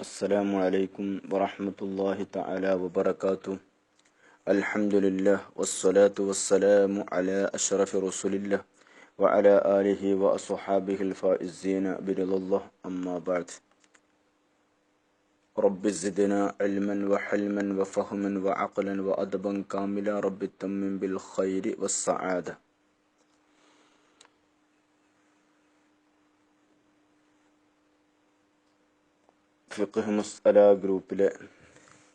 السلام عليكم ورحمة الله تعالى وبركاته. الحمد لله والصلاة والسلام على أشرف رسول الله وعلى آله وأصحابه الفائزين برضا الله. أما بعد رب زدنا علما وحلما وفهما وعقلا وأدبا كاملا. رب تمم بالخير والسعادة. ഫിഖ് മുസ്അല ഗ്രൂപ്പിലെ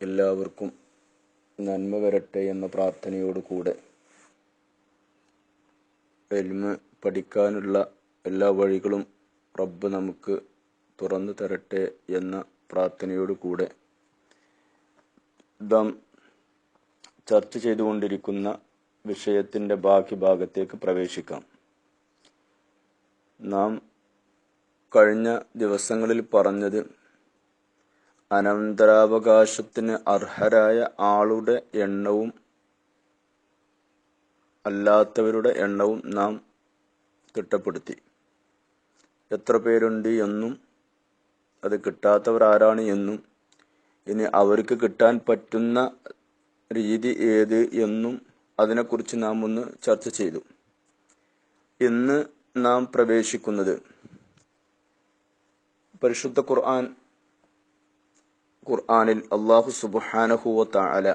എല്ലാവർക്കും നന്മ വരട്ടെ എന്ന പ്രാർത്ഥനയോട് കൂടെ എൽമ പഠിക്കാനുള്ള എല്ലാ വഴികളും റബ്ബ് നമുക്ക് തുറന്നു തരട്ടെ എന്ന പ്രാർത്ഥനയോട് കൂടെ ദം ചർച്ച ചെയ്തുകൊണ്ടിരിക്കുന്ന വിഷയത്തിന്റെ ബാക്കി ഭാഗത്തേക്ക് പ്രവേശിക്കാം. നാം കഴിഞ്ഞ ദിവസങ്ങളിൽ പറഞ്ഞത് അനന്തരാവകാശത്തിന് അർഹരായ ആളുടെ എണ്ണവും അല്ലാത്തവരുടെ എണ്ണവും നാം തിട്ടപ്പെടുത്തി. എത്ര പേരുണ്ട് എന്നും അത് കിട്ടാത്തവർ ആരാണ് എന്നും ഇനി അവർക്ക് കിട്ടാൻ പറ്റുന്ന രീതി ഏത് എന്നും അതിനെക്കുറിച്ച് നാം ഒന്ന് ചർച്ച ചെയ്തു. ഇന്ന് നാം പ്രവേശിക്കുന്നത് പരിശുദ്ധ ഖുർആൻ ഖുർആനിൽ അള്ളാഹു സുബാനഹുവ താല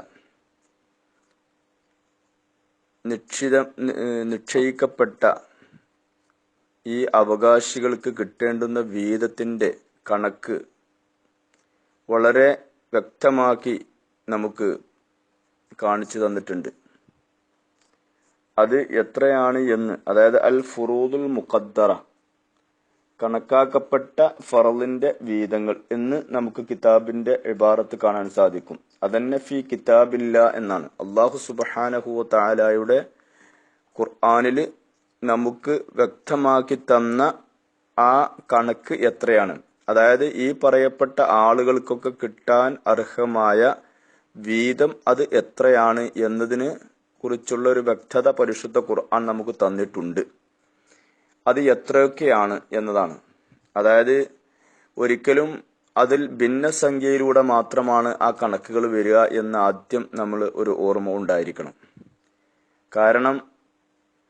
നിക്ഷയിക്കപ്പെട്ട നിശ്ചയിക്കപ്പെട്ട ഈ അവകാശികൾക്ക് കിട്ടേണ്ടുന്ന വീതത്തിന്റെ കണക്ക് വളരെ വ്യക്തമാക്കി നമുക്ക് കാണിച്ചു തന്നിട്ടുണ്ട്. അത് എത്രയാണ് എന്ന് അതായത് അൽ ഫുറൂദുൽ മുഖദ്ദറ കണക്കാക്കപ്പെട്ട ഫറലിന്റെ വീതങ്ങൾ എന്ന് നമുക്ക് കിതാബിന്റെ ഇബാറത്ത് കാണാൻ സാധിക്കും. അതന്നെ ഫി കിതാബില്ല എന്നാണ്. അള്ളാഹു സുബാനഹു താലായുടെ ഖുർആാനിൽ നമുക്ക് വ്യക്തമാക്കി തന്ന ആ കണക്ക് എത്രയാണ്? അതായത് ഈ പറയപ്പെട്ട ആളുകൾക്കൊക്കെ കിട്ടാൻ അർഹമായ വീതം അത് എത്രയാണ് എന്നതിന് കുറിച്ചുള്ള ഒരു വ്യക്തത പരിശുദ്ധ ഖുർആൻ നമുക്ക് തന്നിട്ടുണ്ട്. അത് എത്രയൊക്കെയാണ് എന്നതാണ്. അതായത് ഒരിക്കലും അതിൽ ഭിന്ന ഭിന്നസംഖ്യയിലൂടെ മാത്രമാണ് ആ കണക്കുകൾ വരിക എന്ന് ആദ്യം നമ്മൾ ഒരു ഓർമ്മ ഉണ്ടായിരിക്കണം. കാരണം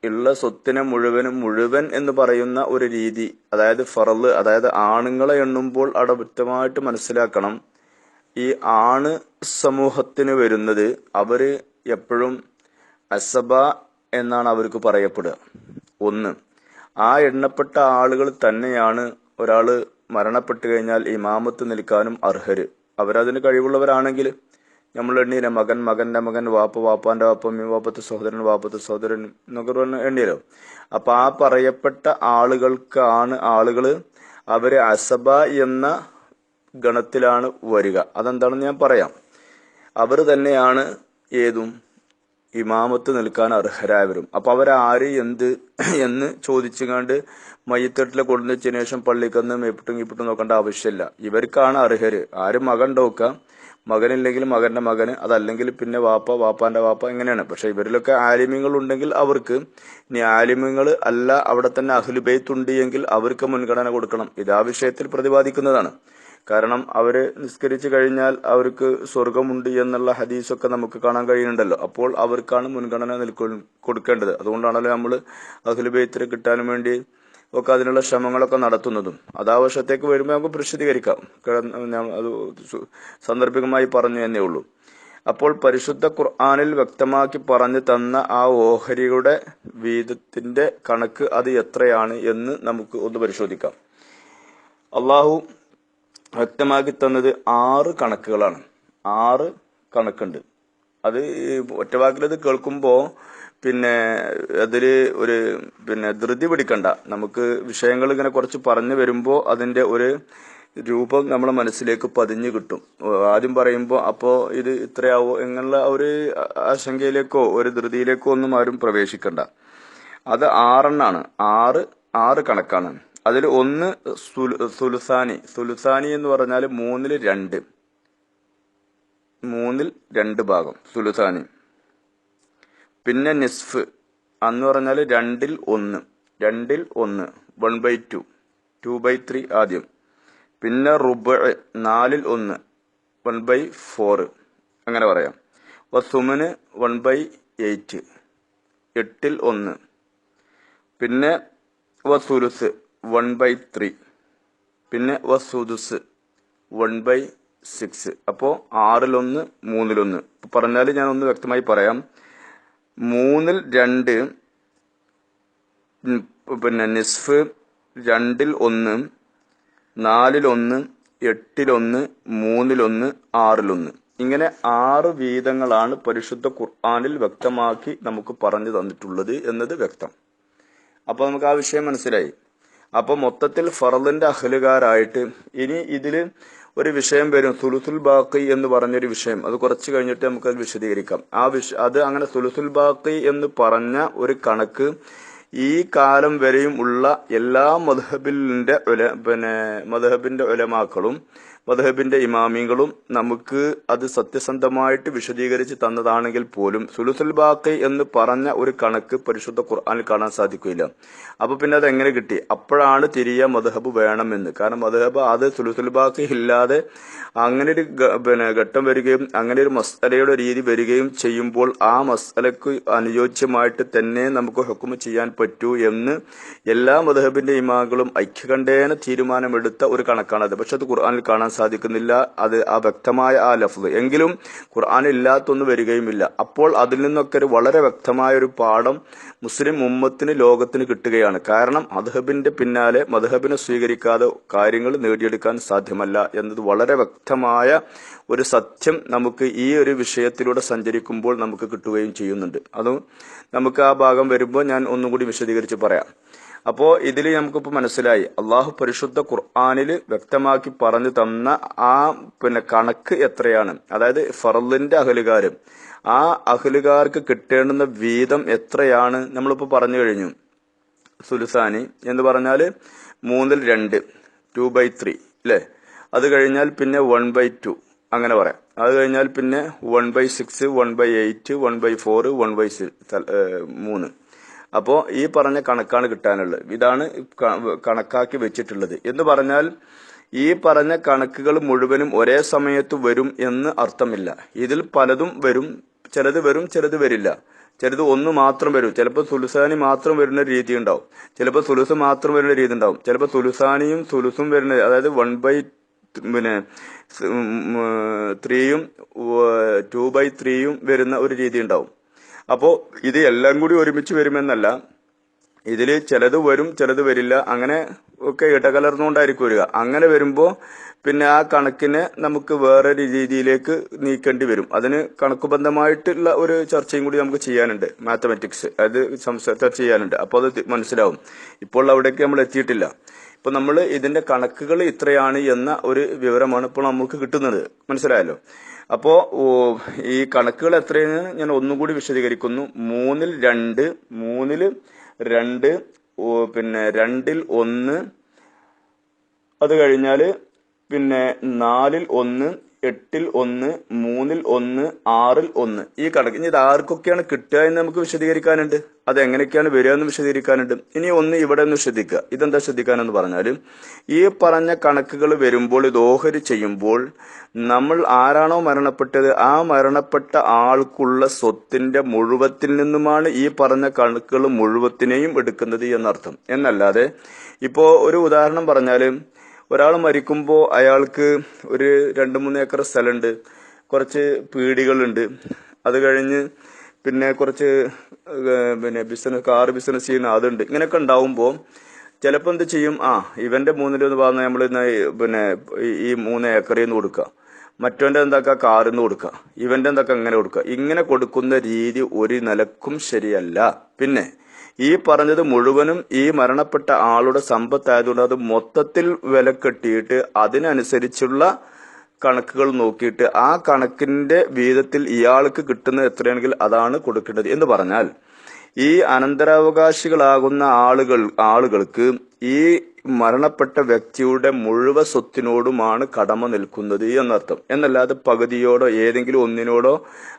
ഉള്ള സ്വത്തിനെ മുഴുവനും മുഴുവൻ എന്ന് പറയുന്ന ഒരു രീതി അതായത് ഫറൽ അതായത് ആണുങ്ങളെ എണ്ണുമ്പോൾ അവിടെ വ്യക്തമായിട്ട് മനസ്സിലാക്കണം. ഈ ആണ് സമൂഹത്തിന് വരുന്നത് അവർ എപ്പോഴും അസബ എന്നാണ് അവർക്ക് പറയപ്പെടുക. ഒന്ന്. ആ എണ്ണപ്പെട്ട ആളുകൾ തന്നെയാണ് ഒരാൾ മരണപ്പെട്ടു കഴിഞ്ഞാൽ ഇമാമത്ത് നിൽക്കാനും അർഹര്. അവരതിന് കഴിവുള്ളവരാണെങ്കിൽ നമ്മൾ എണ്ണീര മകൻ മകന്റെ മകൻ വാപ്പ വാപ്പാന്റെ വാപ്പ മീ വാപ്പത്തെ സഹോദരൻ വാപ്പത്തെ സഹോദരൻ എന്നൊക്കെ പറഞ്ഞ് എണ്ണീലോ അപ്പൊ ആ പറയപ്പെട്ട ആളുകൾക്കാണ് ആളുകൾ അവരെ അസബ എന്ന ഗണത്തിലാണ് വരിക. അതെന്താണെന്ന് ഞാൻ പറയാം. അവർ തന്നെയാണ് ഏതും ഇമാമത്ത് നിൽക്കാൻ അർഹരായവരും. അപ്പൊ അവരാര് എന്ത് എന്ന് ചോദിച്ചുകൊണ്ട് മയ്യത്തെട്ടിലെ കൊണ്ടുവച്ചതിന് ശേഷം പള്ളിക്കന്ന് മേപ്പിട്ടും ഇപ്പിട്ടും നോക്കേണ്ട ആവശ്യമില്ല. ഇവർക്കാണ് അർഹര്. ആര് മകൻ നോക്കാം മകനില്ലെങ്കിൽ മകന്റെ മകന് അതല്ലെങ്കിൽ പിന്നെ വാപ്പ വാപ്പാന്റെ വാപ്പ എങ്ങനെയാണ് പക്ഷെ ഇവരിലൊക്കെ ആലിമ്യങ്ങൾ ഉണ്ടെങ്കിൽ അവർക്ക് ഇനി ആലിമ്യങ്ങൾ അല്ല അവിടെ തന്നെ അഹ്ലുബൈത്ത് എങ്കിൽ അവർക്ക് മുൻഗണന കൊടുക്കണം. ഇത് ആ വിഷയത്തിൽ പ്രതിപാദിക്കുന്നതാണ്. കാരണം അവർ നിസ്കരിച്ചു കഴിഞ്ഞാൽ അവർക്ക് സ്വർഗമുണ്ട് എന്നുള്ള ഹദീസൊക്കെ നമുക്ക് കാണാൻ കഴിയുന്നുണ്ടല്ലോ. അപ്പോൾ അവർക്കാണ് മുൻഗണന നിൽക്കൊ കൊടുക്കേണ്ടത്. അതുകൊണ്ടാണല്ലോ നമ്മൾ അഖിലുബൈത്തിന് കിട്ടാനും വേണ്ടി ഒക്കെ അതിനുള്ള ശ്രമങ്ങളൊക്കെ നടത്തുന്നതും. അതാവശ്യത്തേക്ക് വരുമ്പോൾ നമുക്ക് പ്രസിദ്ധീകരിക്കാം. അത് സന്ദർഭികമായി പറഞ്ഞു എന്നേ ഉള്ളൂ. അപ്പോൾ പരിശുദ്ധ ഖുർആാനിൽ വ്യക്തമാക്കി പറഞ്ഞു തന്ന ആ ഓഹരിയുടെ വീതത്തിന്റെ കണക്ക് അത് എത്രയാണ് എന്ന് നമുക്ക് ഒന്ന് പരിശോധിക്കാം. അള്ളാഹു വ്യക്തമാക്കി തന്നത് ആറ് കണക്കുകളാണ്. ആറ് കണക്കുണ്ട്. അത് ഒറ്റവാക്കിലത് കേൾക്കുമ്പോൾ പിന്നെ അതിൽ ഒരു പിന്നെ ധൃതി പിടിക്കണ്ട. നമുക്ക് വിഷയങ്ങൾ ഇങ്ങനെ കുറച്ച് പറഞ്ഞു വരുമ്പോൾ അതിന്റെ ഒരു രൂപം നമ്മളെ മനസ്സിലേക്ക് പതിഞ്ഞു കിട്ടും. ആദ്യം പറയുമ്പോൾ അപ്പോൾ ഇത് ഇത്രയാവോ എന്നുള്ള ഒരു ആശങ്കയിലേക്കോ ഒരു ധൃതിയിലേക്കോ ഒന്നും ആരും പ്രവേശിക്കണ്ട. അത് ആറെണ്ണാണ്. ആറ് ആറ് കണക്കാണ്. അതിൽ ഒന്ന് സുലുസാനി സുലുസാനി എന്ന് പറഞ്ഞാൽ മൂന്നിൽ രണ്ട്. മൂന്നിൽ രണ്ട് ഭാഗം സുലുസാനി പിന്നെ നിസ്ഫ്. അന്ന് പറഞ്ഞാൽ രണ്ടിൽ ഒന്ന്. രണ്ടിൽ ഒന്ന്. One by two. Two by three ആദ്യം. പിന്നെ റുബ് നാലിൽ ഒന്ന്. One by four. അങ്ങനെ പറയാം. വസുമന് വൺ ബൈ എയ്റ്റ്. എട്ടിൽ ഒന്ന്. പിന്നെ വസുലുസ് വൺ ബൈ ത്രീ. പിന്നെ വസുദുസ് വൺ ബൈ സിക്സ്. അപ്പോൾ ആറിലൊന്ന് മൂന്നിലൊന്ന്. പറഞ്ഞാൽ ഞാൻ ഒന്ന് വ്യക്തമായി പറയാം. മൂന്നിൽ രണ്ട് പിന്നെ നിസ്ഫ് രണ്ടിൽ ഒന്ന് നാലിലൊന്ന് എട്ടിലൊന്ന് മൂന്നിലൊന്ന് ആറിലൊന്ന്. ഇങ്ങനെ ആറ് വീതങ്ങളാണ് പരിശുദ്ധ ഖുർആാനിൽ വ്യക്തമാക്കി നമുക്ക് പറഞ്ഞു തന്നിട്ടുള്ളത് എന്നത് വ്യക്തം. അപ്പോൾ നമുക്ക് ആ വിഷയം മനസ്സിലായി. അപ്പൊ മൊത്തത്തിൽ ഫറലിന്റെ അഹലുകാരായിട്ട് ഇനി ഇതിൽ ഒരു വിഷയം വരും സുലുസുൽ ബാക്കി എന്ന് പറഞ്ഞൊരു വിഷയം. അത് കുറച്ച് കഴിഞ്ഞിട്ട് നമുക്ക് അത് വിശദീകരിക്കാം. ആ വിഷ അത് അങ്ങനെ സുലുസുൽ ബാക്കി എന്ന് പറഞ്ഞ ഒരു കണക്ക് ഈ കാലം വരെയും ഉള്ള എല്ലാ മധഹബിന്റെ ഉല പിന്നെ മധഹബിന്റെ ഉലമാക്കളും മധഹബിന്റെ ഇമാമികളും നമുക്ക് അത് സത്യസന്ധമായിട്ട് വിശദീകരിച്ച് തന്നതാണെങ്കിൽ പോലും സുലുസുൽ ബാക്കി എന്ന് പറഞ്ഞ ഒരു കണക്ക് പരിശുദ്ധ ഖുർആാനിൽ കാണാൻ സാധിക്കില്ല അപ്പൊ പിന്നെ അത് എങ്ങനെ കിട്ടി? അപ്പോഴാണ് തിരിയ മധഹബ് വേണമെന്ന്. കാരണം മധഹബ് അത് സുലുസുൽ ബാക്കി ഇല്ലാതെ അങ്ങനെ ഒരു പിന്നെ ഘട്ടം വരികയും അങ്ങനെ ഒരു മസ്അലയുടെ രീതി വരികയും ചെയ്യുമ്പോൾ ആ മസ്അലക്ക് അനുയോജ്യമായിട്ട് തന്നെ നമുക്ക് ഹുക്കും ചെയ്യാൻ പറ്റൂ എന്ന് എല്ലാ മധഹബിന്റെ ഇമാകളും ഐക്യകണ്ഠേന തീരുമാനമെടുത്ത ഒരു കണക്കാണത്. പക്ഷെ അത് ഖുർആാനിൽ കാണാൻ സാധിക്കുന്നില്ല. അത് ആ വ്യക്തമായ ആ ലഫ്ദ് എങ്കിലും ഖുർആൻ ഇല്ലാത്തൊന്നും വരികയുമില്ല. അപ്പോൾ അതിൽ നിന്നൊക്കെ ഒരു വളരെ വ്യക്തമായ ഒരു പാഠം മുസ്ലിം ഉമ്മത്തിന് ലോകത്തിന് കിട്ടുകയാണ്. കാരണം മധഹബിന്റെ പിന്നാലെ മധഹബിനെ സ്വീകരിക്കാതെ കാര്യങ്ങൾ നേടിയെടുക്കാൻ സാധ്യമല്ല എന്നത് വളരെ വ്യക്തമായ ഒരു സത്യം നമുക്ക് ഈ ഒരു വിഷയത്തിലൂടെ സഞ്ചരിക്കുമ്പോൾ നമുക്ക് കിട്ടുകയും ചെയ്യുന്നുണ്ട്. അതും നമുക്ക് ആ ഭാഗം വരുമ്പോൾ ഞാൻ ഒന്നും കൂടി വിശദീകരിച്ച് പറയാം. അപ്പോ ഇതിൽ നമുക്കിപ്പോ മനസ്സിലായി. അള്ളാഹു പരിശുദ്ധ ഖുർആാനിൽ വ്യക്തമാക്കി പറഞ്ഞു തന്ന ആ പിന്നെ കണക്ക് എത്രയാണ്? അതായത് ഫറലിന്റെ അഹലുകാരും. ആ അഹലുകാർക്ക് കിട്ടേണ്ടുന്ന വീതം എത്രയാണ്? നമ്മളിപ്പോ പറഞ്ഞു കഴിഞ്ഞു. സുലുസാനി എന്ന് പറഞ്ഞാൽ മൂന്നിൽ രണ്ട് ടു ബൈ ത്രീ അല്ലേ അത് കഴിഞ്ഞാൽ പിന്നെ വൺ ബൈ ടു അങ്ങനെ പറയാം. അത് കഴിഞ്ഞാൽ പിന്നെ one by six one by eight one by four one by മൂന്ന്. അപ്പോൾ ഈ പറഞ്ഞ കണക്കാണ് കിട്ടാനുള്ളത്. ഇതാണ് കണക്കാക്കി വെച്ചിട്ടുള്ളത്. എന്ന് പറഞ്ഞാൽ ഈ പറഞ്ഞ കണക്കുകൾ മുഴുവനും ഒരേ സമയത്ത് വരും എന്ന് അർത്ഥമില്ല. ഇതിൽ പലതും വരും. ചിലത് വരും ചിലത് വരില്ല. ചിലത് ഒന്ന് മാത്രം വരും. ചിലപ്പോൾ സുലുസാനി മാത്രം വരുന്ന രീതി ഉണ്ടാവും. ചിലപ്പോൾ സുലുസ് മാത്രം വരുന്ന രീതി ഉണ്ടാവും. ചിലപ്പോൾ സുലുസാനിയും സുലുസും വരുന്ന അതായത് വൺ ബൈ പിന്നെ ത്രീയും ടു ബൈ ത്രീയും വരുന്ന ഒരു രീതി ഉണ്ടാവും. അപ്പോൾ ഇത് എല്ലാം കൂടി ഒരുമിച്ച് വരുമെന്നല്ല. ഇതിൽ ചിലത് വരും ചിലത് വരില്ല. അങ്ങനെ ഒക്കെ ഇടകലർന്നുകൊണ്ടായിരിക്കും വരിക. അങ്ങനെ വരുമ്പോൾ പിന്നെ ആ കണക്കിനെ നമുക്ക് വേറൊരു രീതിയിലേക്ക് നീക്കേണ്ടി വരും. അതിന് കണക്കുബന്ധമായിട്ടുള്ള ഒരു ചർച്ചയും കൂടി നമുക്ക് ചെയ്യാനുണ്ട്. മാത്തമാറ്റിക്സ് അത് ചർച്ച ചെയ്യാനുണ്ട്. അപ്പോൾ അത് മനസ്സിലാവും. ഇപ്പോൾ അവിടേക്ക് നമ്മൾ എത്തിയിട്ടില്ല. ഇപ്പൊ നമ്മൾ ഇതിന്റെ കണക്കുകൾ ഇത്രയാണ് എന്ന ഒരു വിവരമാണ് ഇപ്പോൾ നമുക്ക് കിട്ടുന്നത്. മനസ്സിലായല്ലോ? അപ്പോ ഈ കണക്കുകൾ എത്രയെന്ന് ഞാൻ ഒന്നുകൂടി വിശദീകരിക്കുന്നു. മൂന്നിൽ രണ്ട് മൂന്നിൽ രണ്ട് പിന്നെ രണ്ടിൽ ഒന്ന്. അത് കഴിഞ്ഞാൽ പിന്നെ നാലിൽ ഒന്ന് എട്ടിൽ ഒന്ന് മൂന്നിൽ ഒന്ന് ആറിൽ ഒന്ന്. ഈ കണക്ക് ഇനി ഇത് ആർക്കൊക്കെയാണ് കിട്ടുക എന്ന് നമുക്ക് വിശദീകരിക്കാനുണ്ട്? അത് എങ്ങനെയൊക്കെയാണ് വരിക എന്ന് വിശദീകരിക്കാനുണ്ട്? ഇനി ഒന്ന് ഇവിടെ ഒന്ന് ശ്രദ്ധിക്കുക. ഇതെന്താ ശ്രദ്ധിക്കാനെന്ന് പറഞ്ഞാൽ ഈ പറഞ്ഞ കണക്കുകൾ വരുമ്പോൾ ഇത് ഓഹരി ചെയ്യുമ്പോൾ നമ്മൾ ആരാണോ മരണപ്പെട്ടത്? ആ മരണപ്പെട്ട ആൾക്കുള്ള സ്വത്തിന്റെ മുഴുവത്തിൽ നിന്നുമാണ് ഈ പറഞ്ഞ കണക്കുകൾ മുഴുവത്തിനെയും എടുക്കുന്നത് എന്നർത്ഥം. എന്നല്ലാതെ ഇപ്പോ ഒരു ഉദാഹരണം പറഞ്ഞാൽ ഒരാൾ മരിക്കുമ്പോൾ അയാൾക്ക് ഒരു രണ്ട് മൂന്ന് ഏക്കർ സ്ഥലമുണ്ട് കുറച്ച് പീടികളുണ്ട്. അത് കഴിഞ്ഞ് പിന്നെ കുറച്ച് പിന്നെ ബിസിനസ് കാർ ബിസിനസ് ചെയ്യുന്ന അതുണ്ട് ഇങ്ങനെയൊക്കെ ഉണ്ടാവുമ്പോൾ ചിലപ്പോൾ എന്ത് ചെയ്യും? ആ ഇവന്റെ മൂന്നിലൊന്ന് പറഞ്ഞാൽ നമ്മൾ പിന്നെ ഈ- മൂന്ന് ഏക്കറിൽ നിന്ന് കൊടുക്കുക മറ്റവന്റെ എന്താക്കുക കാറിൽ നിന്ന് കൊടുക്കുക ഇവന്റെ എന്താക്കുക ഇങ്ങനെ കൊടുക്കുക ഇങ്ങനെ കൊടുക്കുന്ന രീതി ഒരു നിലക്കും ശരിയല്ല. പിന്നെ ഈ പറഞ്ഞത് മുഴുവനും ഈ മരണപ്പെട്ട ആളുടെ സമ്പത്തായതുകൊണ്ട് അത് മൊത്തത്തിൽ വില കെട്ടിയിട്ട് അതിനനുസരിച്ചുള്ള കണക്കുകൾ നോക്കിയിട്ട് ആ കണക്കിന്റെ വീതത്തിൽ ഇയാൾക്ക് കിട്ടുന്ന എത്രയാണെങ്കിൽ അതാണ് കൊടുക്കേണ്ടത് എന്ന് പറഞ്ഞാൽ ഈ അനന്തരാവകാശികളാകുന്ന ആളുകൾ ആളുകൾക്ക് ഈ മരണപ്പെട്ട വ്യക്തിയുടെ മുഴുവൻ സ്വത്തിനോടുമാണ് കടമ നിൽക്കുന്നത് എന്നർത്ഥം. എന്നല്ലാതെ പകുതിയോടോ ഏതെങ്കിലും ഒന്നിനോടോ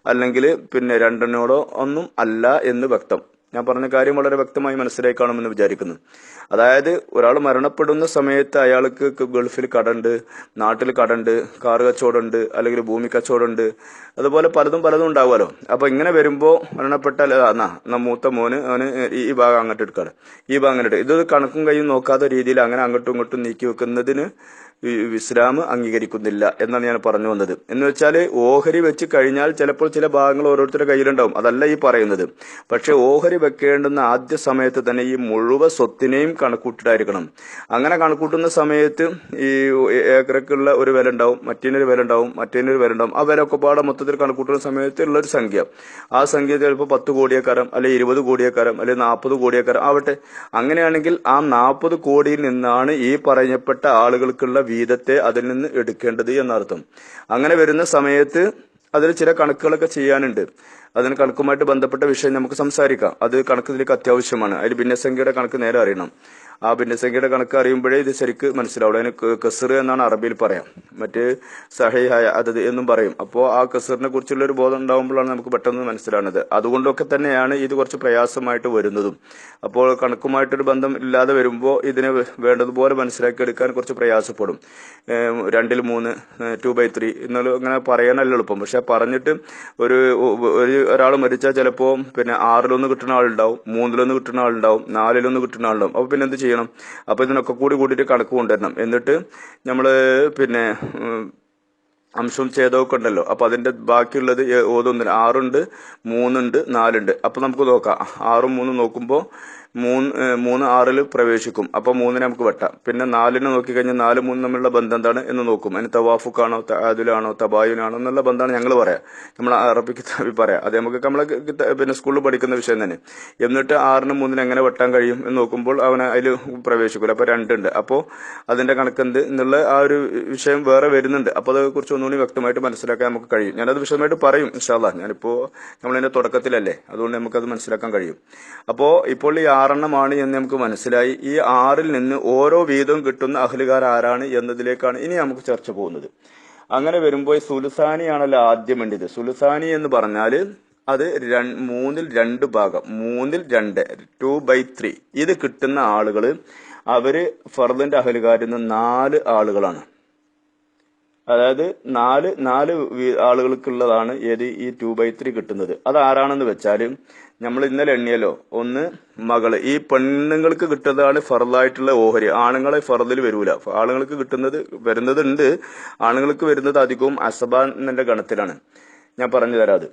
അല്ലെങ്കിൽ പിന്നെ രണ്ടിനോടോ ഒന്നും അല്ല എന്ന് വ്യക്തം. ഞാൻ പറഞ്ഞ കാര്യം വളരെ വ്യക്തമായി മനസ്സിലായി കാണുമെന്ന് വിചാരിക്കുന്നു. അതായത് ഒരാൾ മരണപ്പെടുന്ന സമയത്ത് അയാൾക്ക് ഗൾഫിൽ കടണ്ട് നാട്ടിൽ കടണ്ട് കാറ് കച്ചവടമുണ്ട് അല്ലെങ്കിൽ ഭൂമി കച്ചവടമുണ്ട് അതുപോലെ പലതും പലതും ഉണ്ടാവുമല്ലോ. അപ്പൊ ഇങ്ങനെ വരുമ്പോൾ മരണപ്പെട്ട എന്നാ മൂത്ത മോന് അവന് ഈ ഭാഗം അങ്ങോട്ട് എടുക്കാറ് ഈ ഭാഗം അങ്ങോട്ട് ഇത് കണക്കും കൈയും നോക്കാത്ത രീതിയിൽ അങ്ങനെ അങ്ങോട്ടും ഇങ്ങോട്ടും നീക്കി വെക്കുന്നതിന് ഇസ്ലാം അംഗീകരിക്കുന്നില്ല എന്നാണ് ഞാൻ പറഞ്ഞു വന്നത്. എന്ന് വെച്ചാൽ ഓഹരി വെച്ച് കഴിഞ്ഞാൽ ചിലപ്പോൾ ചില ഭാഗങ്ങൾ ഓരോരുത്തരുടെ കയ്യിലുണ്ടാവും. അതല്ല ഈ പറയുന്നത്. പക്ഷെ ഓഹരി വെക്കേണ്ടുന്ന ആദ്യ സമയത്ത് തന്നെ ഈ മുഴുവൻ സ്വത്തിനെയും കണക്കൂട്ടിട്ടായിരിക്കണം. അങ്ങനെ കണക്കൂട്ടുന്ന സമയത്ത് ഈ ഏക്കറക്കുള്ള ഒരു വില ഉണ്ടാവും മറ്റേനൊരു വില ഉണ്ടാവും മറ്റേനൊരു വില ഉണ്ടാവും. ആ വില ഒക്കെ പാടെ മൊത്തത്തിൽ കണക്കൂട്ടുന്ന സമയത്ത് ഉള്ളൊരു സംഖ്യ. ആ സംഖ്യ ചിലപ്പോൾ പത്ത് കോടിയേക്കാരം അല്ലെങ്കിൽ ഇരുപത് കോടിയേക്കാരം അല്ലെങ്കിൽ നാൽപ്പത് കോടിയേക്കാരം ആവട്ടെ. അങ്ങനെയാണെങ്കിൽ ആ നാൽപ്പത് കോടിയിൽ നിന്നാണ് ഈ പറയപ്പെട്ട ആളുകൾക്കുള്ള വീതത്തെ അതിൽ നിന്ന് എടുക്കേണ്ടത് എന്നർത്ഥം. അങ്ങനെ വരുന്ന സമയത്ത് അതിൽ ചില കണക്കുകളൊക്കെ ചെയ്യാനുണ്ട്. അതിന് കണക്കുമായിട്ട് ബന്ധപ്പെട്ട വിഷയം നമുക്ക് സംസാരിക്കാം. അത് കണക്ക് ഇതിലേക്ക് അത്യാവശ്യമാണ്. അതിൽ ഭിന്നസംഖ്യയുടെ കണക്ക് നേരെ അറിയണം. ആ ഭിന്നസംഖ്യയുടെ കണക്ക് അറിയുമ്പോഴേ ഇത് ശരിക്ക് മനസ്സിലാവുള്ളൂ. അതിന് കസർ എന്നാണ് അറബിയിൽ പറയാം. മറ്റ് സഹയായ അതത് എന്നും പറയും. അപ്പോൾ ആ കസറിനെ കുറിച്ചുള്ള ഒരു ബോധം ഉണ്ടാകുമ്പോഴാണ് നമുക്ക് പെട്ടെന്ന് മനസ്സിലാവുന്നത് അതുകൊണ്ടൊക്കെ തന്നെയാണ് ഇത് കുറച്ച് പ്രയാസമായിട്ട് വരുന്നതും. അപ്പോൾ കണക്കുമായിട്ടൊരു ബന്ധം ഇല്ലാതെ വരുമ്പോൾ ഇതിനെ വേണ്ടതുപോലെ മനസ്സിലാക്കി എടുക്കാൻ കുറച്ച് പ്രയാസപ്പെടും. രണ്ടിൽ മൂന്ന് ടു ബൈ ത്രീ എന്നുള്ള അങ്ങനെ പറയാനല്ല എളുപ്പം. പക്ഷെ പറഞ്ഞിട്ട് ഒരു ഒരു ഒരാൾ മരിച്ചാൽ ചിലപ്പോൾ പിന്നെ ആറിലൊന്ന് കിട്ടുന്ന ആളുണ്ടാവും മൂന്നിലൊന്ന് കിട്ടുന്ന ആളുണ്ടാവും നാലിലൊന്ന് കിട്ടുന്ന ആളുണ്ടാവും. അപ്പോൾ പിന്നെ എന്ത് ചെയ്യണം. അപ്പോൾ ഇതിനൊക്കെ കൂടി കൂടിയിട്ട് കണക്ക് കൊണ്ടുവരണം. എന്നിട്ട് നമ്മൾ പിന്നെ അംശവും ഛേദമൊക്കെ ഉണ്ടല്ലോ. അപ്പോൾ അതിന്റെ ബാക്കിയുള്ളത് ഓതൊന്നിന് ആറുണ്ട് മൂന്നുണ്ട് നാലുണ്ട്. അപ്പോൾ നമുക്ക് നോക്കാം. ആറും മൂന്നും നോക്കുമ്പോൾ മൂന്ന് മൂന്ന് ആറിൽ പ്രവേശിക്കും. അപ്പൊ മൂന്നിനെ നമുക്ക് വെട്ടാം. പിന്നെ നാലിനെ നോക്കിക്കഴിഞ്ഞാൽ നാല് മൂന്ന് തമ്മിലുള്ള ബന്ധം എന്താണ് എന്ന് നോക്കും. അതിന് തവാഫുക്കാണോ തആദുലാണോ തബായുനാണോ എന്നുള്ള ബന്ധമാണ് ഞങ്ങൾ പറയാം. നമ്മൾ അറബി കിതാബിൽ പറയാം. അത് നമുക്ക് നമ്മളെ പിന്നെ സ്കൂളിൽ പഠിക്കുന്ന വിഷയം തന്നെ. എന്നിട്ട് ആറിനും മൂന്നിനും എങ്ങനെ വെട്ടാൻ കഴിയും എന്ന് നോക്കുമ്പോൾ അവനെ അതിൽ പ്രവേശിക്കില്ല അപ്പൊ രണ്ടുണ്ട്. അപ്പോൾ അതിന്റെ കണക്കെന്ത് എന്നുള്ള ആ ഒരു വിഷയം വേറെ വരുന്നുണ്ട്. അപ്പൊ അതേക്കുറിച്ച് ഒന്നുകൂടി വ്യക്തമായിട്ട് മനസ്സിലാക്കാൻ നമുക്ക് കഴിയും. ഞാനത് വിശദമായിട്ട് പറയും ഇൻഷാല്ല ഞാനിപ്പോ നമ്മളതിന്റെ തുടക്കത്തിലല്ലേ. അതുകൊണ്ട് നമുക്കത് മനസ്സിലാക്കാൻ കഴിയും. അപ്പോൾ ഇപ്പോൾ ഈ ആറെണ്ണമാണ് എന്ന് നമുക്ക് മനസ്സിലായി. ഈ ആറിൽ നിന്ന് ഓരോ വീതവും കിട്ടുന്ന അഹ്ലുകാർ ആരാണ് എന്നതിലേക്കാണ് ഇനി നമുക്ക് ചർച്ച പോകുന്നത്. അങ്ങനെ വരുമ്പോൾ സുലുസാനിയാണല്ലോ ആദ്യം വേണ്ടത് സുലുസാനി എന്ന് പറഞ്ഞാൽ അത് മൂന്നിൽ രണ്ട് ഭാഗം മൂന്നിൽ രണ്ട് ടു ബൈ ത്രീ. ഇത് കിട്ടുന്ന ആളുകൾ അവർ ഫർദിന്റെ അഹലുകാരിൽ നിന്ന് നാല് ആളുകളാണ്. അതായത് നാല് നാല് ആളുകൾക്കുള്ളതാണ് ഏത് ഈ ടു ബൈ ത്രീ കിട്ടുന്നത്. അത് ആരാണെന്ന് വെച്ചാൽ നമ്മൾ ഇന്നലെ എണ്ണിയല്ലോ. ഒന്ന് മകൾ. ഈ പെണ്ണുങ്ങൾക്ക് കിട്ടുന്നതാണ് ഫറലായിട്ടുള്ള ഓഹരി. ആണുങ്ങളെ ഫറദിൽ വരൂല. ആണുങ്ങൾക്ക് കിട്ടുന്നത് വരുന്നതുണ്ട് ആണുങ്ങൾക്ക് വരുന്നത് അധികവും അസബാന്റെ ഗണത്തിലാണ്. ഞാൻ പറഞ്ഞു തരാം അത്.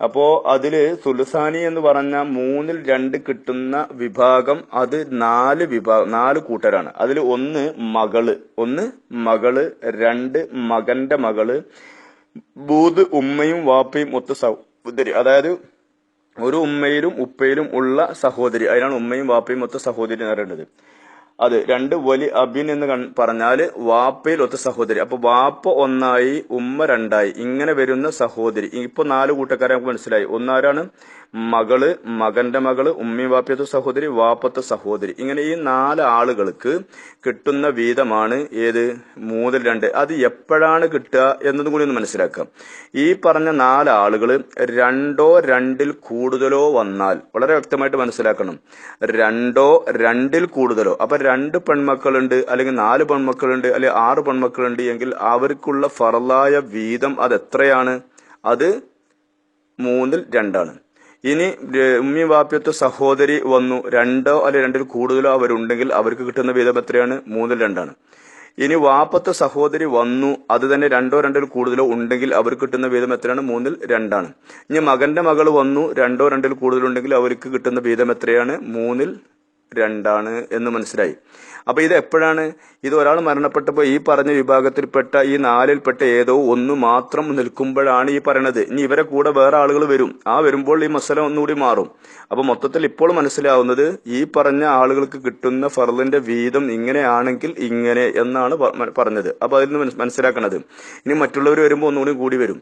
അപ്പോ അതിൽ സുലുസാനി എന്ന് പറഞ്ഞ മൂന്നിൽ രണ്ട് കിട്ടുന്ന വിഭാഗം അത് നാല് വിഭാഗം നാല് കൂട്ടരാണ്. അതിൽ ഒന്ന് മകൾ ഒന്ന് മകൾ രണ്ട് മകന്റെ മകൾ ബൂത് ഉമ്മയും വാപ്പയും ഒത്ത് സഹോദരി. അതായത് ഒരു ഉമ്മയിലും ഉപ്പയിലും ഉള്ള സഹോദരി. അതിനാണ് ഉമ്മയും വാപ്പയും ഒത്ത സഹോദരി എന്ന് പറയുന്നത് അത് രണ്ട് വലി അബിൻ എന്ന് പറഞ്ഞാൽ വാപ്പയിൽ ഒത്ത സഹോദരി. അപ്പൊ വാപ്പ ഒന്നായി ഉമ്മ രണ്ടായി. ഇങ്ങനെ വരുന്ന സഹോദരി. ഇപ്പൊ നാല് കൂട്ടക്കാരെ നമുക്ക് മനസ്സിലായി. ഒന്നാരാണ്? മകൾ മകന്റെ മകൾ ഉമ്മി വാപ്പയത്തെ സഹോദരി വാപ്പത്തെ സഹോദരി. ഇങ്ങനെ ഈ നാല് ആളുകൾക്ക് കിട്ടുന്ന വീതമാണ് ഏത്? മൂന്നിൽ രണ്ട്. അത് എപ്പോഴാണ് കിട്ടുക എന്നതും കൂടി ഒന്ന് മനസ്സിലാക്കാം. ഈ പറഞ്ഞ നാല് ആളുകൾ രണ്ടോ രണ്ടിൽ കൂടുതലോ വന്നാൽ വളരെ വ്യക്തമായിട്ട് മനസ്സിലാക്കണം. രണ്ടോ രണ്ടിൽ കൂടുതലോ. അപ്പൊ രണ്ട് പെൺമക്കളുണ്ട് അല്ലെങ്കിൽ നാല് പെൺമക്കളുണ്ട് അല്ലെങ്കിൽ ആറ് പെൺമക്കളുണ്ട് എങ്കിൽ അവർക്കുള്ള ഫറലായ വീതം അത് എത്രയാണ്? അത് മൂന്നിൽ രണ്ടാണ്. ഇനി ഉമ്മി വാപ്യത്വ സഹോദരി വന്നു. രണ്ടോ അല്ലെ രണ്ടിൽ കൂടുതലോ അവരുണ്ടെങ്കിൽ അവർക്ക് കിട്ടുന്ന വീതം എത്രയാണ്? മൂന്നിൽ രണ്ടാണ്. ഇനി വാപ്പത്തെ സഹോദരി വന്നു. അത് തന്നെ രണ്ടോ രണ്ടിൽ കൂടുതലോ ഉണ്ടെങ്കിൽ അവർക്ക് കിട്ടുന്ന വീതം എത്രയാണ്? മൂന്നിൽ രണ്ടാണ്. ഇനി മകന്റെ മകൾ വന്നു. രണ്ടോ രണ്ടിൽ കൂടുതലുണ്ടെങ്കിൽ അവർക്ക് കിട്ടുന്ന വീതം എത്രയാണ്? മൂന്നിൽ രണ്ടാണ് എന്ന് മനസ്സിലായി. അപ്പൊ ഇത് എപ്പോഴാണ്? ഇത് ഒരാൾ മരണപ്പെട്ടപ്പോൾ ഈ പറഞ്ഞ വിഭാഗത്തിൽപ്പെട്ട ഈ നാലിൽപ്പെട്ട ഏതോ ഒന്ന് മാത്രം നിൽക്കുമ്പോഴാണ് ഈ പറയണത്. ഇനി ഇവരെ കൂടെ വേറെ ആളുകൾ വരും. ആ വരുമ്പോൾ ഈ മസല ഒന്നുകൂടി മാറും. അപ്പൊ മൊത്തത്തിൽ ഇപ്പോൾ മനസ്സിലാവുന്നത് ഈ പറഞ്ഞ ആളുകൾക്ക് കിട്ടുന്ന ഫറലിന്റെ വീതം ഇങ്ങനെയാണെങ്കിൽ ഇങ്ങനെ എന്നാണ് പറഞ്ഞത്. അപ്പൊ അതിൽ നിന്ന് മനസ്സിലാക്കണത്. ഇനി മറ്റുള്ളവർ വരുമ്പോൾ ഒന്നുകൂടി കൂടി വരും.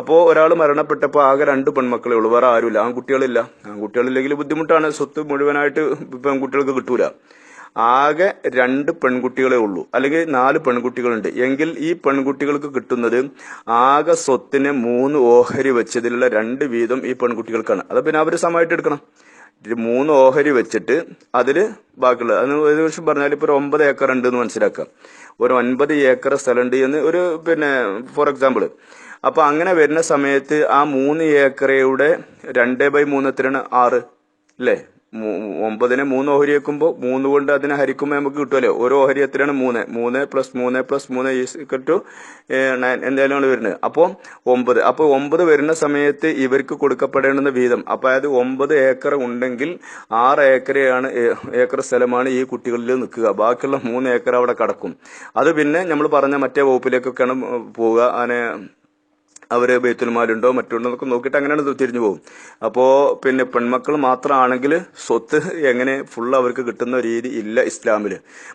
അപ്പോൾ ഒരാൾ മരണപ്പെട്ടപ്പോൾ ആകെ രണ്ട് പെൺമക്കളെ ഉള്ളൂ. വേറെ ആരുമില്ല. ആൺകുട്ടികളില്ല. ആൺകുട്ടികളില്ലെങ്കിൽ ബുദ്ധിമുട്ടാണ്. സ്വത്ത് മുഴുവനായിട്ട് പെൺകുട്ടികൾക്ക് കിട്ടൂല. ആകെ രണ്ട് പെൺകുട്ടികളെ ഉള്ളൂ. അല്ലെങ്കിൽ നാല് പെൺകുട്ടികളുണ്ട്. എങ്കിൽ ഈ പെൺകുട്ടികൾക്ക് കിട്ടുന്നത് ആകെ സ്വത്തിന് മൂന്ന് ഓഹരി വെച്ചതിലുള്ള രണ്ട് വീതം ഈ പെൺകുട്ടികൾക്കാണ്. അത് പിന്നെ അവർ സമയമായിട്ട് എടുക്കണം. മൂന്ന് ഓഹരി വെച്ചിട്ട് അതിൽ ബാക്കിയുള്ള അത് ഏകദേശം പറഞ്ഞാൽ ഇപ്പോൾ ഒരു ഒമ്പത് ഏക്കർ ഉണ്ട് എന്ന് മനസ്സിലാക്കാം. ഒരു ഒൻപത് ഏക്കർ സ്ഥലമുണ്ട് എന്ന് ഒരു പിന്നെ ഫോർ എക്സാമ്പിൾ അപ്പോൾ അങ്ങനെ വരുന്ന സമയത്ത് ആ മൂന്ന് ഏക്കറയുടെ രണ്ട് ബൈ എത്രയാണ്? ആറ്. അല്ലേ? ഒമ്പതിനെ മൂന്ന് ഓഹരി വെക്കുമ്പോൾ മൂന്ന് കൊണ്ട് അതിനെ ഹരിക്കുമ്പോൾ നമുക്ക് കിട്ടുമല്ലോ ഓരോ ഓഹരി എത്രയാണ്? മൂന്ന്. മൂന്ന് പ്ലസ് മൂന്ന് പ്ലസ് മൂന്ന് ടു നയൻ എന്തായാലും വരുന്നത്. അപ്പോൾ ഒമ്പത്. അപ്പോൾ ഒമ്പത് വരുന്ന സമയത്ത് ഇവർക്ക് കൊടുക്കപ്പെടേണ്ടുന്ന വീതം. അപ്പോൾ അതായത് ഒമ്പത് ഏക്കർ ഉണ്ടെങ്കിൽ ആറ് ഏക്കറെയാണ് ഏക്കർ സ്ഥലമാണ് ഈ കുട്ടികളിൽ നിൽക്കുക. ബാക്കിയുള്ള മൂന്ന് ഏക്കർ അവിടെ കടക്കും. അത് പിന്നെ നമ്മൾ പറഞ്ഞ മറ്റേ വകുപ്പിലേക്കൊക്കെയാണ് പോവുക. അങ്ങനെ അവർ ബേത്തുൽമാലുണ്ടോ മറ്റുണ്ടോ നോക്കിയിട്ട് അങ്ങനെയാണ് തിരിഞ്ഞു പോകും. അപ്പോൾ പിന്നെ പെൺമക്കൾ മാത്രമാണെങ്കിൽ സ്വത്ത് എങ്ങനെ ഫുൾ അവർക്ക് കിട്ടുന്ന രീതി ഇല്ല ഇസ്ലാമിൽ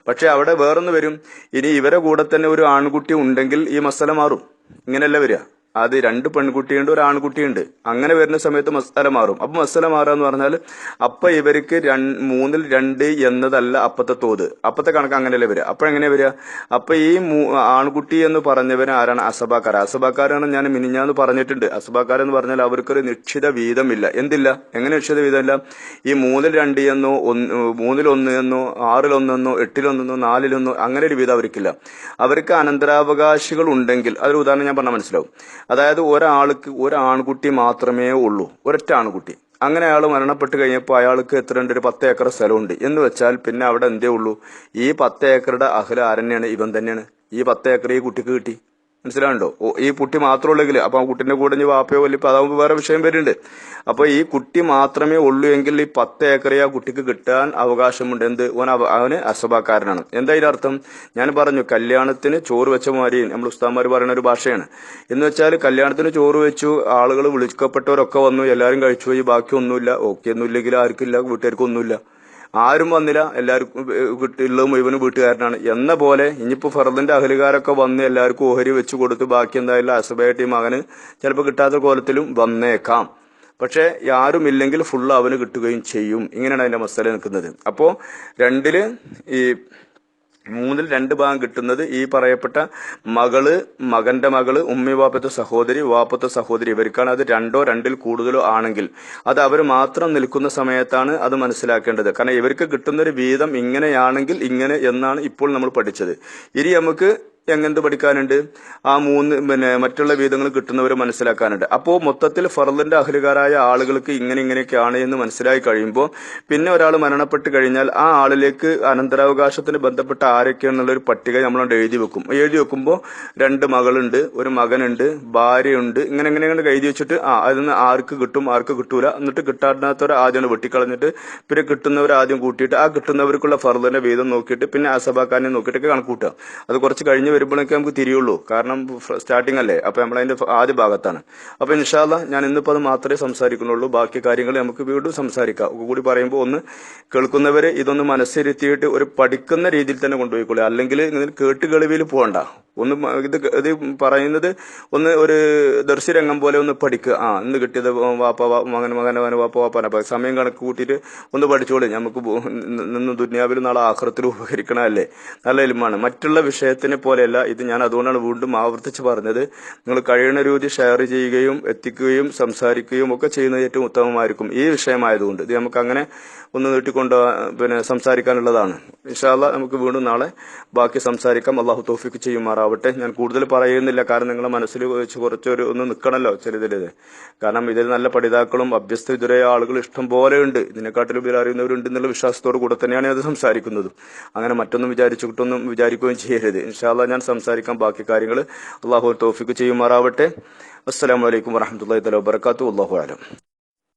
പക്ഷേ അവിടെ വേറൊന്ന് വരും. ഇനി ഇവരെ കൂടെ തന്നെ ഒരു ആൺകുട്ടി ഉണ്ടെങ്കിൽ ഈ മസല മാറും. ഇങ്ങനെയല്ല വരിക? അത് രണ്ട് പെൺകുട്ടിയുണ്ട് ഒരു ആൺകുട്ടിയുണ്ട്. അങ്ങനെ വരുന്ന സമയത്ത് മസാല മാറും. അപ്പൊ മസാല മാറുക എന്ന് പറഞ്ഞാൽ അപ്പൊ ഇവർക്ക് മൂന്നിൽ രണ്ട് എന്നതല്ല അപ്പത്തെ തോത്. അപ്പത്തെ കണക്ക് അങ്ങനെയല്ലേ വരിക. അപ്പൊ എങ്ങനെ വരിക? അപ്പൊ ഈ ആൺകുട്ടി എന്ന് പറഞ്ഞവൻ ആരാണ്? അസബാക്കാർ. അസബാക്കാരാണ് ഞാൻ മിനിഞ്ഞാന്ന് പറഞ്ഞിട്ടുണ്ട്. അസബാക്കാരെന്ന് പറഞ്ഞാൽ അവർക്കൊരു നിശ്ചിത വീതമില്ല. എന്തില്ല? എങ്ങനെ നിശ്ചിത വീതമില്ല? ഈ മൂന്നിൽ രണ്ട് എന്നോ ഒന്ന് മൂന്നിൽ ഒന്ന് എന്നോ ആറിൽ ഒന്നെന്നോ എട്ടിലൊന്നെന്നോ നാലിലൊന്നോ അങ്ങനെ ഒരു വീതം അവർക്കില്ല. അവർക്ക് അനന്തരാവകാശികൾ ഉണ്ടെങ്കിൽ അതൊരു ഉദാഹരണം ഞാൻ പറഞ്ഞാൽ മനസ്സിലാവും. അതായത് ഒരാൾക്ക് ഒരു ആൺകുട്ടി മാത്രമേ ഉള്ളൂ. ഒരൊറ്റ ആൺകുട്ടി. അങ്ങനെ അയാൾ മരണപ്പെട്ട് കഴിഞ്ഞപ്പോൾ അയാൾക്ക് എത്ര ഉണ്ട്? ഒരു പത്ത് ഏക്കർ സ്ഥലമുണ്ട്. എന്ന് വെച്ചാൽ പിന്നെ അവിടെ എന്തേ ഉള്ളൂ? ഈ പത്ത് ഏക്കറുടെ അഹല ആരന്നെയാണ്? ഇവൻ തന്നെയാണ്. ഈ പത്ത് ഏക്കർ ഈ കുട്ടിക്ക് കിട്ടി. മനസ്സിലാണ്ടോ ഓ ഈ കുട്ടി മാത്രമേ ഉള്ളെങ്കിൽ അപ്പൊ ആ കുട്ടിന്റെ കൂടെ ഇനി വാപ്പയോ വലിയ അതാവുമ്പോൾ വേറെ വിഷയം വരുന്നുണ്ട് അപ്പൊ ഈ കുട്ടി മാത്രമേ ഉള്ളൂ എങ്കിൽ ഈ പത്ത് ഏക്കറെ ആ കുട്ടിക്ക് കിട്ടാൻ അവകാശമുണ്ട്. എന്ത്? ഓൻ അവ- അവന് അസഭാക്കാരനാണ് എന്താ അർത്ഥം? ഞാൻ പറഞ്ഞു കല്യാണത്തിന് ചോറ് വെച്ച മാതിരി നമ്മൾ ഉസ്താമാർ പറയുന്ന ഒരു ഭാഷയാണ്. എന്ന് വെച്ചാൽ കല്യാണത്തിന് ചോറ് വെച്ചു ആളുകൾ വിളിക്കപ്പെട്ടവരൊക്കെ വന്നു എല്ലാവരും കഴിച്ചു പോയി ബാക്കി ഒന്നുമില്ല ഓക്കെ ഒന്നുമില്ലെങ്കിൽ ആർക്കില്ല വീട്ടുകാർക്കും ഒന്നുമില്ല. ആരും വന്നില്ല. എല്ലാവർക്കും ഉള്ളത് മുഴുവൻ വീട്ടുകാരനാണ്. എന്ന പോലെ ഇനിയിപ്പോൾ ഫറദിന്റെ അഹലുകാരൊക്കെ വന്ന് എല്ലാവർക്കും ഓഹരി വെച്ച് കൊടുത്ത് ബാക്കി എന്തായാലും അസബേട്ടി മകന് ചിലപ്പോൾ കിട്ടാത്ത കോലത്തിലും വന്നേക്കാം. പക്ഷെ ആരുമില്ലെങ്കിൽ ഫുള്ള് അവന് കിട്ടുകയും ചെയ്യും. ഇങ്ങനെയാണ് അതിന്റെ മസാല നിൽക്കുന്നത്. അപ്പോൾ രണ്ടിൽ ഈ മൂന്നിൽ രണ്ട് ഭാഗം കിട്ടുന്നത് ഈ പറയപ്പെട്ട മകൾ മകന്റെ മകൾ ഉമ്മി വാപ്പത്തെ സഹോദരി വാപ്പത്തെ സഹോദരി. ഇവർക്കാണ് അത് രണ്ടോ രണ്ടിൽ കൂടുതലോ ആണെങ്കിൽ അത് അവർ മാത്രം നിൽക്കുന്ന സമയത്താണ് അത് മനസ്സിലാക്കേണ്ടത്. കാരണം ഇവർക്ക് കിട്ടുന്ന ഒരു വീതം ഇങ്ങനെയാണെങ്കിൽ ഇങ്ങനെ എന്നാണ് ഇപ്പോൾ നമ്മൾ പഠിച്ചത്. ഇനി നമുക്ക് എങ്ങനത്തെ പഠിക്കാനുണ്ട്? ആ മൂന്ന് പിന്നെ മറ്റുള്ള വീതങ്ങൾ കിട്ടുന്നവരെ മനസ്സിലാക്കാനുണ്ട്. അപ്പോൾ മൊത്തത്തിൽ ഫറലിന്റെ അഹലുകാരായ ആളുകൾക്ക് ഇങ്ങനെ ഇങ്ങനെയൊക്കെയാണ് എന്ന് മനസ്സിലായി കഴിയുമ്പോൾ പിന്നെ ഒരാൾ മരണപ്പെട്ട് കഴിഞ്ഞാൽ ആ ആളിലേക്ക് അനന്തരാവകാശത്തിന് ബന്ധപ്പെട്ട ആരൊക്കെയാണെന്നുള്ള ഒരു പട്ടിക നമ്മൾ എഴുതി വെക്കും. എഴുതി വെക്കുമ്പോൾ രണ്ട് മകളുണ്ട് ഒരു മകനുണ്ട് ഭാര്യയുണ്ട് ഇങ്ങനെ ഇങ്ങനെ ഇങ്ങനെ എഴുതി വെച്ചിട്ട് ആ അതിൽ നിന്ന് ആർക്ക് കിട്ടും ആർക്ക് കിട്ടൂല. എന്നിട്ട് കിട്ടാത്തവരെ ആദ്യം വെട്ടിക്കളഞ്ഞിട്ട് പിന്നെ കിട്ടുന്നവർ ആദ്യം കൂട്ടിയിട്ട് ആ കിട്ടുന്നവർക്കുള്ള ഫറലിന്റെ വീതം നോക്കിയിട്ട് പിന്നെ അസഭാക്കാനെ നോക്കിയിട്ടൊക്കെ കണക്കൂട്ടുക. അത് കുറച്ച് കഴിഞ്ഞ് വരുമ്പോഴേക്ക് നമുക്ക് തിരിയുള്ളൂ. കാരണം സ്റ്റാർട്ടിംഗ് അല്ലേ? അപ്പൊ നമ്മൾ അതിന്റെ ആദ്യ ഭാഗത്താണ്. അപ്പൊ ഇൻഷാല്ല ഞാൻ ഇന്നിപ്പോ അത് മാത്രമേ സംസാരിക്കുന്നുള്ളൂ. ബാക്കി കാര്യങ്ങൾ നമുക്ക് വീണ്ടും സംസാരിക്കാം. കൂടി പറയുമ്പോൾ ഒന്ന് കേൾക്കുന്നവരെ ഇതൊന്ന് മനസ്സിരുത്തിയിട്ട് ഒരു പഠിക്കുന്ന രീതിയിൽ തന്നെ കൊണ്ടുപോയിക്കോളൂ. അല്ലെങ്കിൽ കേട്ട് കേൾവിയിൽ പോകണ്ട. ഒന്ന് ഇത് ഇത് പറയുന്നത് ഒന്ന് ഒരു ദർശരംഗം പോലെ ഒന്ന് പഠിക്കുക. ആ ഇന്ന് കിട്ടിയത് വാപ്പ മകൻ മകൻ മകൻ വാപ്പ വാപ്പന. സമയം കണക്ക് കൂട്ടിയിട്ട് ഒന്ന് പഠിച്ചോളൂ. നമുക്ക് നിന്ന് ദുന്യാവിൽ നാളെ ആഹ്റത്തിൽ ഉപകരിക്കണമല്ലേ നല്ല എലുമാണ് മറ്റുള്ള വിഷയത്തിനെ പോലെയല്ല ഇത് ഞാൻ അതുകൊണ്ടാണ് വീണ്ടും ആവർത്തിച്ച് പറഞ്ഞത്. നിങ്ങൾ കഴിയുന്ന രീതി ഷെയർ ചെയ്യുകയും എത്തിക്കുകയും സംസാരിക്കുകയും ഒക്കെ ചെയ്യുന്നത് ഏറ്റവും ഉത്തമമായിരിക്കും. ഈ വിഷയമായതുകൊണ്ട് ഇത് നമുക്ക് അങ്ങനെ ഒന്ന് നീട്ടിക്കൊണ്ട് പിന്നെ സംസാരിക്കാനുള്ളതാണ്. ഇൻഷാല്ല നമുക്ക് വീണ്ടും നാളെ ബാക്കി സംസാരിക്കാം. അള്ളാഹു തോഫിക്ക് ചെയ്യുമാറാവട്ടെ. ഞാൻ കൂടുതൽ പറയുന്നില്ല. കാരണം നിങ്ങളെ മനസ്സിൽ വെച്ച് കുറച്ചൊരു ഒന്ന് നിൽക്കണമല്ലോ ചിലതിലത് കാരണം ഇതിൽ നല്ല പഠിതാക്കളും അഭ്യസ്ത ഇതുരായ ആളുകൾ ഇഷ്ടം പോലെ ഉണ്ട്. ഇതിനെക്കാട്ടിലും അറിയുന്നവരുണ്ട് എന്നുള്ള വിശ്വാസത്തോടു കൂടെ തന്നെയാണ് അത് സംസാരിക്കുന്നതും. അങ്ങനെ മറ്റൊന്നും വിചാരിച്ചിട്ടൊന്നും വിചാരിക്കുകയും ചെയ്യരുത്. ഇൻഷാല്ല ഞാൻ സംസാരിക്കാം ബാക്കി കാര്യങ്ങൾ. അള്ളാഹു തോഫിക്ക് ചെയ്യുമാറാവട്ടെ. അസ്സാം വറഹമത്തല്ലാ തല വാബർക്കാത്തു അള്ളാഹു